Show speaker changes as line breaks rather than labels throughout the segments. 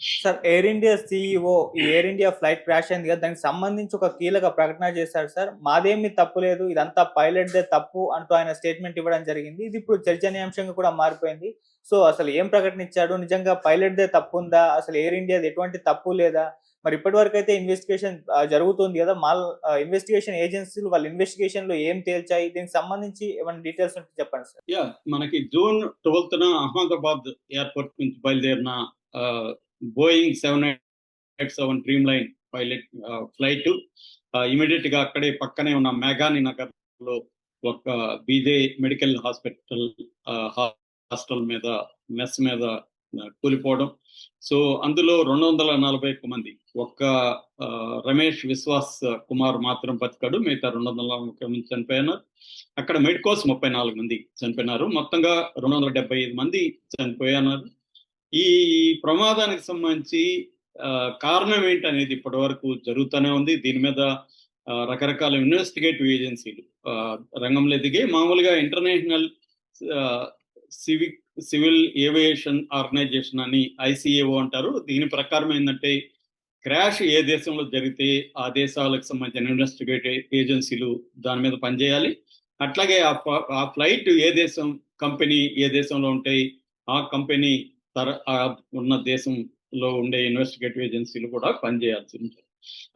Sir Air India CEO ఈ Air India flight crash అయింది కదా దానికి సంబంధించి ఒక కీలక ప్రకటన చేశారు సార్. మాదేమి తప్పు లేదు ఇదంతా పైలట్ దే తప్పు అంటూ ఆయన స్టేట్మెంట్ ఇవ్వడం జరిగింది. ఇది ఇప్పుడు చర్చనీయాంశంగా కూడా మారిపోయింది. సో అసలు ఏం ప్రకటన ఇచ్చాడు? నిజంగా పైలట్ దే తప్పు ఉందా అసలు ఎయిర్ ఇండియాది ఎటువంటి తప్పు లేదా? మరి ఇప్పటి వరకు అయితే ఇన్వెస్టిగేషన్ జరుగుతుంది కదా మా ఇన్వెస్టిగేషన్ ఏజెన్సీలు వాళ్ళ ఇన్వెస్టిగేషన్లో ఏం తేల్చాయి? దీనికి సంబంధించి ఏమైనా డీటెయిల్స్ ఉంటే చెప్పండి సార్.
యా మనకి జూన్ ట్వెల్త్ అహ్మదాబాద్ ఎయిర్పోర్ట్ నుంచి బయలుదేరిన Boeing seven eight seven Dreamliner pilot flight ఇమీడియట్గా అక్కడే పక్కనే ఉన్న మేఘాని నగర్లో ఒక బీజే మెడికల్ హాస్పిటల్ హాస్టల్ మీద మెస్ మీద uh, కూలిపోవడం. సో అందులో రెండు వందల నలభై ఒక్క మంది ఒక్క uh, రమేష్ విశ్వాస్ కుమార్ మాత్రం బతికాడు. మిగతా రెండు వందల ముప్పై మంది చనిపోయినారు. అక్కడ మెడికోస్ ముప్పై నాలుగు మంది చనిపోయినారు. మొత్తంగా రెండు వందల డెబ్బై ఐదు మంది చనిపోయినారు. ఈ ప్రమాదానికి సంబంధించి కారణం ఏంటనేది ఇప్పటి వరకు జరుగుతూనే ఉంది. దీని మీద రకరకాల ఇన్వెస్టిగేటివ్ ఏజెన్సీలు రంగంలో దిగే మామూలుగా international civic civil aviation organization అని ఐసిఏఓ అంటారు. దీని ప్రకారం ఏంటంటే క్రాష్ ఏ దేశంలో జరిగితే ఆ దేశాలకు సంబంధించిన ఇన్వెస్టిగేటివ్ ఏజెన్సీలు దాని మీద పనిచేయాలి. అట్లాగే ఆ ఫ్లైట్ ఏ దేశం కంపెనీ ఏ దేశంలో ఉంటే ఆ కంపెనీ తర ఉన్న దేశంలో ఉండే ఇన్వెస్టిగేటివ్ ఏజెన్సీలు కూడా పనిచేయాల్సి ఉంటుంది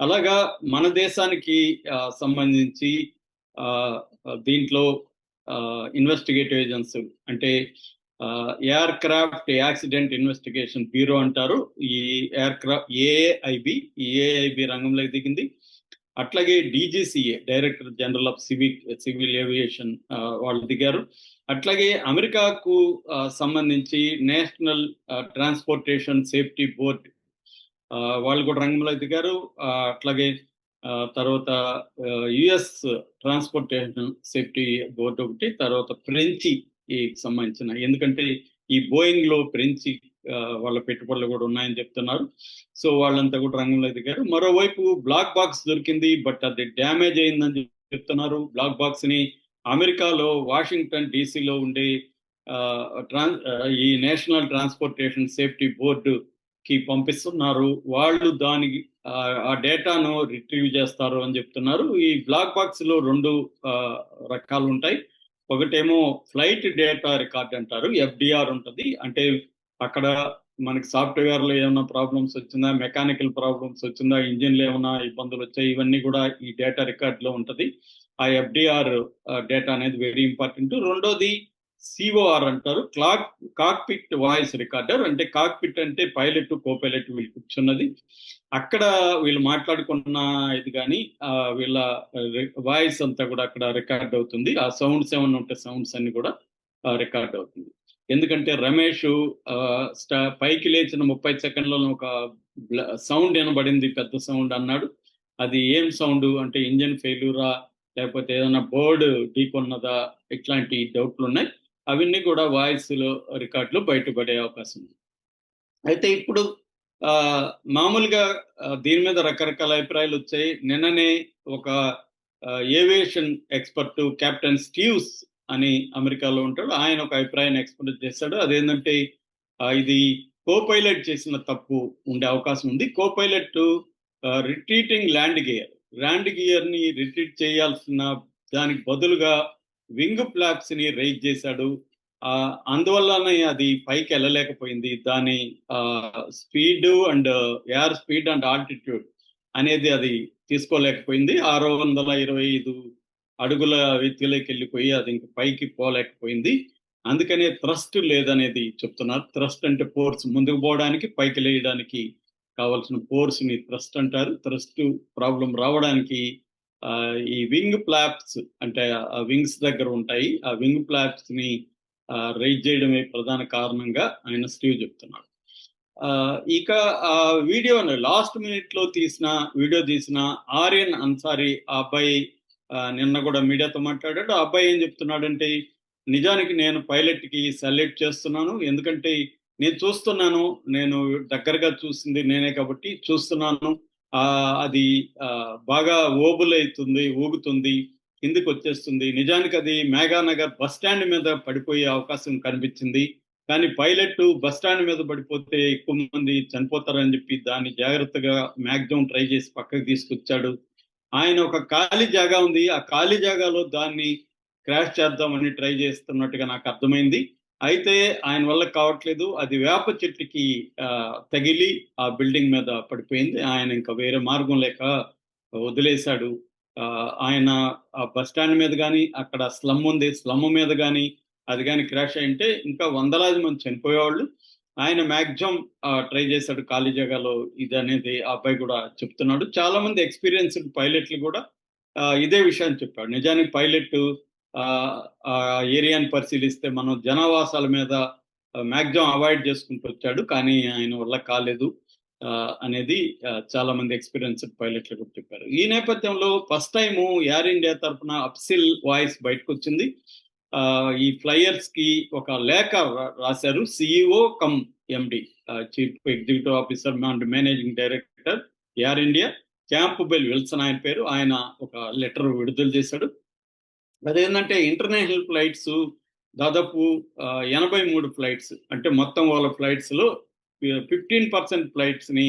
అలాగా మన దేశానికి సంబంధించి దీంట్లో ఇన్వెస్టిగేటివ్ ఏజెన్సీ అంటే aircraft accident investigation bureau అంటారు. ఈ ఎయిర్ క్రాఫ్ట్ ఏఐబి ఏఐబి రంగంలోకి దిగింది. అట్లాగే DGCA director general of civil civil aviation వాళ్ళు దిగారు. అట్లాగే అమెరికాకు సంబంధించి నేషనల్ ట్రాన్స్పోర్టేషన్ సేఫ్టీ బోర్డ్ వాళ్ళు కూడా రంగంలో దిగారు. అట్లాగే తర్వాత యుఎస్ ట్రాన్స్పోర్టేషన్ సేఫ్టీ బోర్డు ఒకటి తర్వాత ఫ్రెంచి సంబంధించిన ఎందుకంటే ఈ బోయింగ్లో ఫ్రెంచి వాళ్ళ పెట్టుబడులు కూడా ఉన్నాయని చెప్తున్నారు. సో వాళ్ళంతా కూడా రంగంలో దిగారు. మరోవైపు బ్లాక్ బాక్స్ దొరికింది బట్ అది డ్యామేజ్ అయిందని చెప్తున్నారు. బ్లాక్ బాక్స్ని అమెరికాలో వాషింగ్టన్ డీసీలో ఉండే ట్రాన్స్ ఈ నేషనల్ ట్రాన్స్పోర్టేషన్ సేఫ్టీ బోర్డు కి పంపిస్తున్నారు. వాళ్ళు దాని ఆ డేటాను రిట్రీవ్ చేస్తారు అని చెప్తున్నారు. ఈ బ్లాక్ బాక్స్లో రెండు రకాలు ఉంటాయి. ఒకటేమో ఫ్లైట్ డేటా రికార్డ్ అంటారు. ఎఫ్డిఆర్ ఉంటుంది. అంటే అక్కడ మనకి సాఫ్ట్వేర్లో ఏమైనా ప్రాబ్లమ్స్ వచ్చిందా మెకానికల్ ప్రాబ్లమ్స్ వచ్చిందా ఇంజిన్లో ఏమైనా ఇబ్బందులు వచ్చాయి ఇవన్నీ కూడా ఈ డేటా రికార్డ్లో లో ఉంటది. ఆ ఎఫ్డిఆర్ డేటా అనేది వెరీ ఇంపార్టెంట్. రెండోది సిఓఆర్ అంటారు. Clock cockpit voice recorder. అంటే కాక్పిట్ అంటే పైలట్ కో పైలట్ వీళ్ళు కూర్చున్నది. అక్కడ వీళ్ళు మాట్లాడుకున్న ఇది కానీ వీళ్ళ వాయిస్ అంతా కూడా అక్కడ రికార్డ్ అవుతుంది. ఆ సౌండ్స్ ఏమన్నా ఉంటే సౌండ్స్ అన్ని కూడా రికార్డ్ అవుతుంది. ఎందుకంటే రమేష్ పైకి లేచిన ముప్పై సెకండ్లలో ఒక సౌండ్ వినబడింది పెద్ద సౌండ్ అన్నాడు. అది ఏం సౌండ్? అంటే ఇంజన్ ఫెయిల్యూరా? లేకపోతే ఏదైనా బోర్డు ఢీకొన్నదా ఇట్లాంటి డౌట్లు ఉన్నాయి అవన్నీ కూడా వాయిస్లో రికార్డులు బయటపడే అవకాశం ఉంది. అయితే ఇప్పుడు మామూలుగా దీని మీద రకరకాల అభిప్రాయాలు వచ్చాయి. నిన్ననే ఒక ఏవియేషన్ ఎక్స్పర్ట్ కెప్టెన్ స్టీవ్స్ అని అమెరికాలో ఉంటాడు. ఆయన ఒక అభిప్రాయాన్ని ఎక్స్పర్ట్ చేశాడు. అదేంటంటే ఇది కో పైలట్ చేసిన తప్పు ఉండే అవకాశం ఉంది. Copilot retreating land gear grand గియర్ని retreat చేయాల్సిన దానికి బదులుగా వింగ్ ఫ్లాప్స్ని రైజ్ చేశాడు. అందువల్లనే అది పైకి వెళ్ళలేకపోయింది. దాని speed and air speed and altitude అనేది అది తీసుకోలేకపోయింది. ఆరు వందల ఇరవై ఐదు అడుగుల వ్యక్తిలోకి వెళ్ళిపోయి అది ఇంక పైకి పోలేకపోయింది. అందుకనే థ్రస్ట్ లేదనేది చెప్తున్నారు. థ్రస్ట్ అంటే ఫోర్స్ ముందుకు పోవడానికి పైకి లేయడానికి కావాల్సిన ఫోర్స్ని థ్రస్ట్ అంటారు. థ్రస్ట్ ప్రాబ్లం రావడానికి ఈ వింగ్ ప్లాప్స్ అంటే ఆ వింగ్స్ దగ్గర ఉంటాయి. ఆ వింగ్ ప్లాప్స్ని రైజ్ చేయడమే ప్రధాన కారణంగా ఆయన స్టీవ్ చెప్తున్నాడు. ఇక ఆ వీడియో లాస్ట్ మినిట్లో తీసిన వీడియో తీసిన ఆర్యన్ అన్సారీ ఆ అబ్బాయి నిన్న కూడా మీడియాతో మాట్లాడాడు. ఆ అబ్బాయి ఏం చెప్తున్నాడంటే నిజానికి నేను పైలట్కి సెలెక్ట్ చేస్తున్నాను. ఎందుకంటే నేను చూస్తున్నాను నేను దగ్గరగా చూసింది నేనే కాబట్టి చూస్తున్నాను. అది బాగా ఓబుల్ అవుతుంది ఊగుతుంది కిందికి వచ్చేస్తుంది. నిజానికి అది మేఘానగర్ బస్ స్టాండ్ మీద పడిపోయే అవకాశం కనిపించింది. కానీ పైలట్ బస్ స్టాండ్ మీద పడిపోతే ఎక్కువ మంది చనిపోతారని చెప్పి దాన్ని జాగ్రత్తగా మ్యాక్సిమం ట్రై చేసి పక్కకు తీసుకొచ్చాడు. ఆయన ఒక ఖాళీ జాగా ఉంది. ఆ ఖాళీ జాగాలో దాన్ని క్రాష్ చేద్దామని ట్రై చేస్తున్నట్టుగా నాకు అర్థమైంది. అయితే ఆయన వల్ల కావట్లేదు. అది వేప చెట్టుకి ఆ, తగిలి ఆ బిల్డింగ్ మీద పడిపోయింది. ఆయన ఇంకా వేరే మార్గం లేక వదిలేశాడు. ఆ, ఆయన ఆ బస్ స్టాండ్ మీద కానీ అక్కడ స్లమ్ ఉంది. స్లమ్ మీద కానీ అది కానీ క్రాష్ అయింటే ఇంకా వందలాది మంది చనిపోయేవాళ్ళు. ఆయన మ్యాక్సిమం ట్రై చేశాడు ఖాళీ జగాలో ఇది అనేది ఆ అబ్బాయి కూడా చెప్తున్నాడు. చాలా మంది ఎక్స్పీరియన్స్డ్ పైలట్లు కూడా ఇదే విషయాన్ని చెప్పాడు. నిజానికి పైలట్ ఆ ఏరియాని పరిశీలిస్తే మనం జనావాసాల మీద మ్యాక్సిమం అవాయిడ్ చేసుకుంటూ వచ్చాడు. కానీ ఆయన వల్ల కాలేదు ఆ, అనేది చాలా మంది ఎక్స్పీరియన్స్డ్ పైలట్లు కూడా చెప్పారు. ఈ నేపథ్యంలో ఫస్ట్ టైం ఎయిర్ ఇండియా తరఫున అప్సిల్ వాయిస్ బయటకు వచ్చింది ఆ, ఈ ఫ్లైయర్స్కి ఒక లేఖ రాశారు. CEO cum MD chief executive officer and managing director Air India Campbell Wilson ఆయన పేరు. ఆయన ఒక లెటర్ విడుదల చేశాడు. అదేంటంటే ఇంటర్నేషనల్ ఫ్లైట్స్ దాదాపు ఎనభై మూడు ఫ్లైట్స్ అంటే మొత్తం వాళ్ళ ఫ్లైట్స్లో ఫిఫ్టీన్ పర్సెంట్ ఫ్లైట్స్ని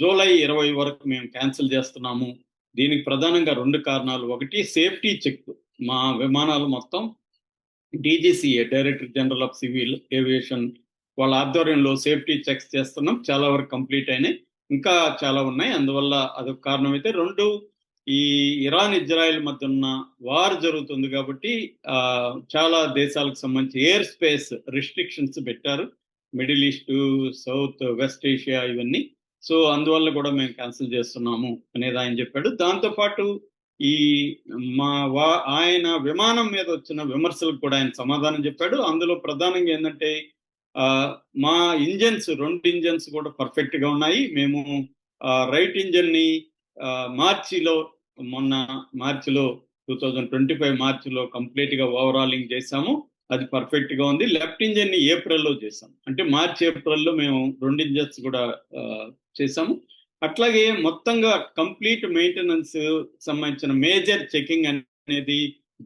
జూలై ఇరవై వరకు మేము క్యాన్సిల్ చేస్తున్నాము. దీనికి ప్రధానంగా రెండు కారణాలు. ఒకటి సేఫ్టీ చెక్ మా విమానాలు మొత్తం DGCA director general of civil aviation వాళ్ళ ఆధ్వర్యంలో సేఫ్టీ చెక్స్ చేస్తున్నాం. చాలా వరకు కంప్లీట్ అయినాయి. ఇంకా చాలా ఉన్నాయి. అందువల్ల అదొక కారణం అయితే రెండు ఈ ఇరాన్ ఇజ్రాయెల్ మధ్య ఉన్న వార్ జరుగుతుంది కాబట్టి చాలా దేశాలకు సంబంధించి ఎయిర్ స్పేస్ రిస్ట్రిక్షన్స్ పెట్టారు. Middle east south west Asia ఇవన్నీ. సో అందువల్ల కూడా మేము క్యాన్సిల్ చేస్తున్నాము అనేది ఆయన చెప్పాడు. దాంతోపాటు ఈ మా వా ఆయన విమానం మీద వచ్చిన విమర్శలకు కూడా ఆయన సమాధానం చెప్పాడు. అందులో ప్రధానంగా ఏంటంటే మా ఇంజన్స్ రెండు ఇంజన్స్ కూడా పర్ఫెక్ట్గా ఉన్నాయి. మేము రైట్ ఇంజన్ని మార్చిలో మొన్న మార్చిలో టూ థౌజండ్ ట్వంటీ ఫైవ్ మార్చిలో కంప్లీట్గా ఓవరాలింగ్ చేశాము. అది పర్ఫెక్ట్గా ఉంది. లెఫ్ట్ ఇంజన్ని ఏప్రిల్లో చేసాం అంటే మార్చి ఏప్రిల్లో మేము రెండు ఇంజన్స్ కూడా చేసాము అట్లాగే మొత్తంగా కంప్లీట్ మెయింటెనెన్స్ సంబంధించిన మేజర్ చెకింగ్ అనేది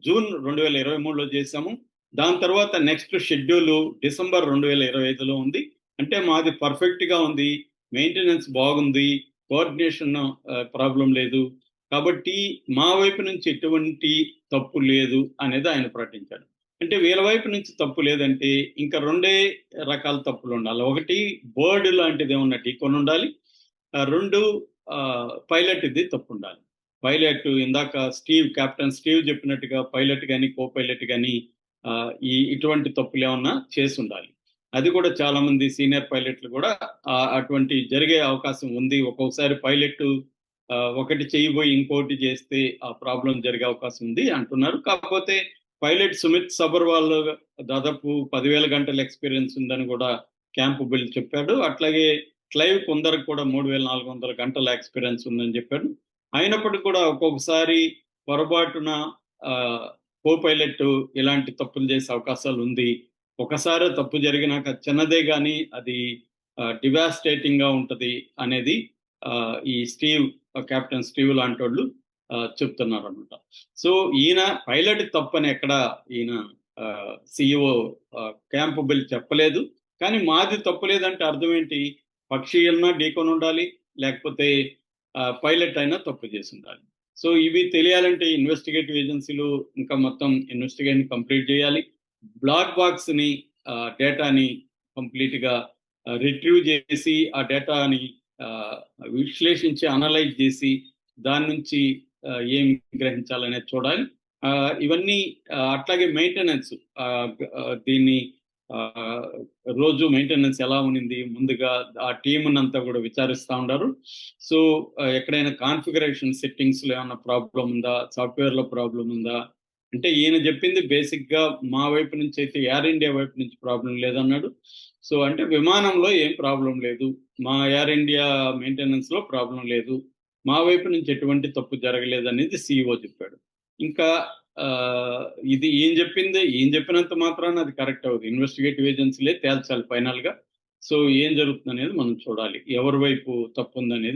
జూన్ రెండు వేల ఇరవై మూడులో చేసాము దాని తర్వాత నెక్స్ట్ షెడ్యూల్ డిసెంబర్ రెండు వేల ఇరవై ఐదులో ఉంది. అంటే మాది పర్ఫెక్ట్గా ఉంది. మెయింటెనెన్స్ బాగుంది. కోఆర్డినేషన్ ప్రాబ్లం లేదు. కాబట్టి మా వైపు నుంచి ఎటువంటి తప్పు లేదు అనేది ఆయన ప్రకటించాడు. అంటే వీళ్ళ వైపు నుంచి తప్పు లేదంటే ఇంకా రెండే రకాల తప్పులు ఉండాలి. ఒకటి బర్డ్ లాంటిది ఏమన్నా ఢీకొని ఉండాలి. రెండు పైలట్ ఇది తప్పు ఉండాలి. పైలట్ ఇందాక స్టీవ్ కెప్టెన్ స్టీవ్ చెప్పినట్టుగా పైలట్ కానీ కో పైలట్ కానీ ఈ ఇటువంటి తప్పులు ఏమన్నా చేసి ఉండాలి. అది కూడా చాలా మంది సీనియర్ పైలట్లు కూడా అటువంటి జరిగే అవకాశం ఉంది. ఒక్కొక్కసారి పైలట్ ఒకటి చేయబోయి ఇంకోటి చేస్తే ఆ ప్రాబ్లం జరిగే అవకాశం ఉంది అంటున్నారు. కాకపోతే పైలట్ సుమిత్ సబర్వాల్ దాదాపు పదివేల గంటల ఎక్స్పీరియన్స్ ఉందని కూడా క్యాంపు బిల్ చెప్పాడు. అట్లాగే క్లైవ్ కొందరికి కూడా మూడు వేల నాలుగు వందల గంటల ఎక్స్పీరియన్స్ ఉందని చెప్పాడు. అయినప్పటికీ కూడా ఒక్కొక్కసారి పొరపాటున కో పైలట్ ఇలాంటి తప్పులు చేసే అవకాశాలు ఉంది. ఒకసారి తప్పు జరిగినాక చిన్నదే కానీ అది డివాస్టేటింగ్గా ఉంటది అనేది ఈ స్టీవ్ కెప్టెన్ స్టీవ్ లాంటి వాళ్ళు చెప్తున్నారు అనమాట సో ఈయన పైలట్ తప్పని ఎక్కడ ఈయన సిఇఓ క్యాంపబుల్ చెప్పలేదు. కానీ మాది తప్పులేదంటే అర్థం ఏంటి? పక్షి అయినా డీకొని ఉండాలి లేకపోతే పైలట్ అయినా తప్పు చేసి ఉండాలి. సో ఇవి తెలియాలంటే ఇన్వెస్టిగేటివ్ ఏజెన్సీలు ఇంకా మొత్తం ఇన్వెస్టిగేషన్ కంప్లీట్ చేయాలి. బ్లాక్ బాక్స్ని డేటాని కంప్లీట్గా రిట్రీవ్ చేసి ఆ డేటాని విశ్లేషించి అనలైజ్ చేసి దాని నుంచి ఏం గ్రహించాలనేది చూడాలి. ఆ, ఇవన్నీ అట్లాగే మెయింటెనెన్స్ దీన్ని ఆ, రోజు మెయింటెనెన్స్ ఎలా ఉన్నింది ముందుగా ఆ టీమ్ అంతా కూడా విచారిస్తూ ఉండరు. సో ఎక్కడైనా కాన్ఫిగరేషన్ సెట్టింగ్స్లో ఏమైనా ప్రాబ్లం ఉందా సాఫ్ట్వేర్లో ప్రాబ్లం ఉందా అంటే ఈయన చెప్పింది బేసిక్గా మా వైపు నుంచి అయితే ఎయిర్ ఇండియా వైపు నుంచి ప్రాబ్లం లేదన్నాడు. సో అంటే విమానంలో ఏం ప్రాబ్లం లేదు. మా ఎయిర్ ఇండియా మెయింటెనెన్స్లో ప్రాబ్లం లేదు. మా వైపు నుంచి ఎటువంటి తప్పు జరగలేదు అనేది సిఇఓ చెప్పాడు. ఇంకా ఇది ఏం చెప్పింది ఏం చెప్పినంత మాత్రాన అది కరెక్ట్ అవుతుంది ఇన్వెస్టిగేటివ్ ఏజెన్సీలే తేల్చాలి ఫైనల్గా సో ఏం జరుగుతుంది అనేది మనం చూడాలి. ఎవరి వైపు తప్పు ఉందనేది